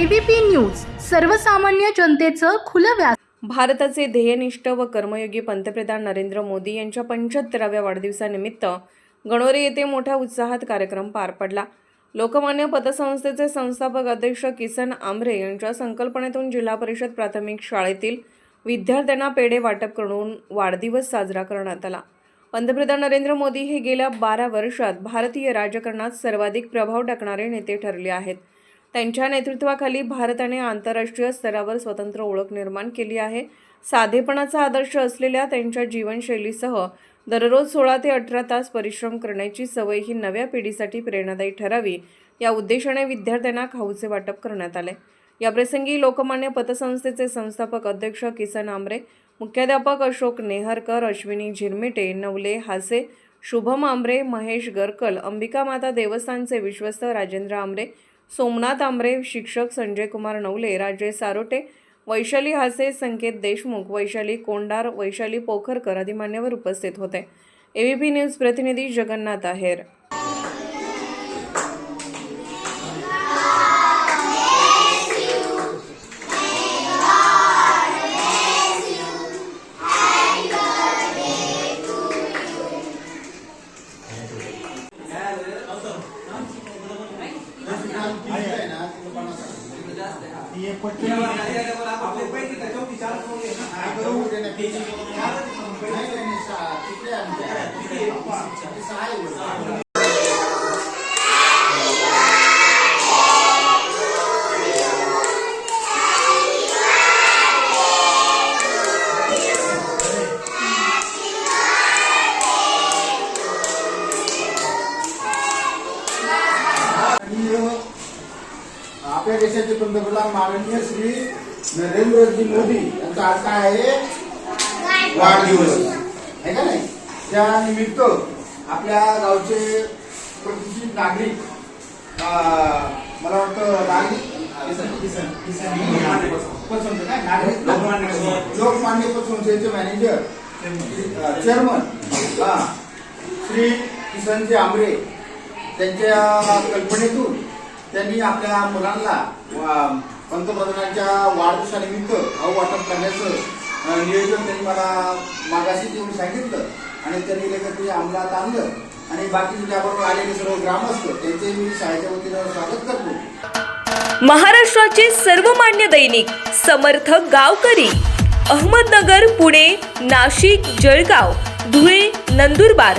ABP news सर्वसामान्य जनतेचं खुलं व्यास भारताचे ध्येयनिष्ठ व कर्मयोगी पंतप्रधान नरेंद्र मोदी यांच्या पंच्याहत्तराव्या वाढदिवसानिमित्त गणोरे येथे मोठ्या उत्साहात कार्यक्रम पार पडला. लोकमान्य पतसंस्थेचे संस्थापक अध्यक्ष किसन आमरे यांच्या संकल्पनेतून जिल्हा परिषद प्राथमिक शाळेतील विद्यार्थ्यांना पेढे वाटप करून वाढदिवस साजरा करण्यात आला. पंतप्रधान नरेंद्र मोदी हे गेल्या बारा वर्षात भारतीय राजकारणात सर्वाधिक प्रभाव टाकणारे नेते ठरले आहेत. त्यांच्या नेतृत्वाखाली भारताने आंतरराष्ट्रीय स्तरावर स्वतंत्र ओळख निर्माण केली आहे. साधेपणाचा आदर्श असलेल्या त्यांच्या जीवनशैलीसह दररोज सोळा ते अठरा तास परिश्रम करण्याची सवय ही नव्या पिढीसाठी प्रेरणादायी ठरावी या उद्देशाने विद्यार्थ्यांना खाऊचे वाटप करण्यात आले. याप्रसंगी लोकमान्य पतसंस्थेचे संस्थापक अध्यक्ष किसन आमरे मुख्याध्यापक अशोक नेहरकर अश्विनी झिरमिटे नवले हासे शुभम आमरे महेश गरकल अंबिका माता देवस्थानचे विश्वस्त राजेंद्र आमरे सोमनाथ आमरे शिक्षक संजय कुमार नवले राजेश सारोटे वैशाली हासे संकेत देशमुख वैशाली कोंडार वैशाली पोखरकर आदी मान्यवर उपस्थित होते. एबीपी न्यूज प्रतिनिधी जगन्नाथ आहेर. ये पट्टी आपले पैकी त्याच्यावरती चार कोणी आहे ना काय करू त्याने पेज नाही नाही सहा तिकडे आमच्या तिकडे सहा आहे Yeah. आपल्या देशाचे पंतप्रधान माननीय श्री नरेंद्रजी मोदी यांचा आज काय आहे? वाढदिवस. आहे का नाही? त्या निमित्त आपल्या गावचे प्रतिष्ठित नागरिक मला वाटतं नागरिक लोकमान्य पतसंस्थेचे मॅनेजर चेअरमन हा श्री किसनजी आमरे त्यांच्या कल्पनेतून त्यांनी आपल्या मुलांना पंतप्रधानांच्या वाढदिवसानिमित्त भाऊ वाटप करण्याचं नियोजन त्यांनी मला मागाशी येऊन सांगितलं. आणि त्यांनी लगेच ते अंमलात आणलं. आणि बाकी त्याबरोबर आलेले सर्व ग्रामस्थ त्यांचे मी शाळेच्या वतीनं स्वागत करतो. महाराष्ट्राचे सर्वमान्य दैनिक समर्थ गावकरी अहमदनगर पुणे नाशिक जळगाव धुळे नंदुरबार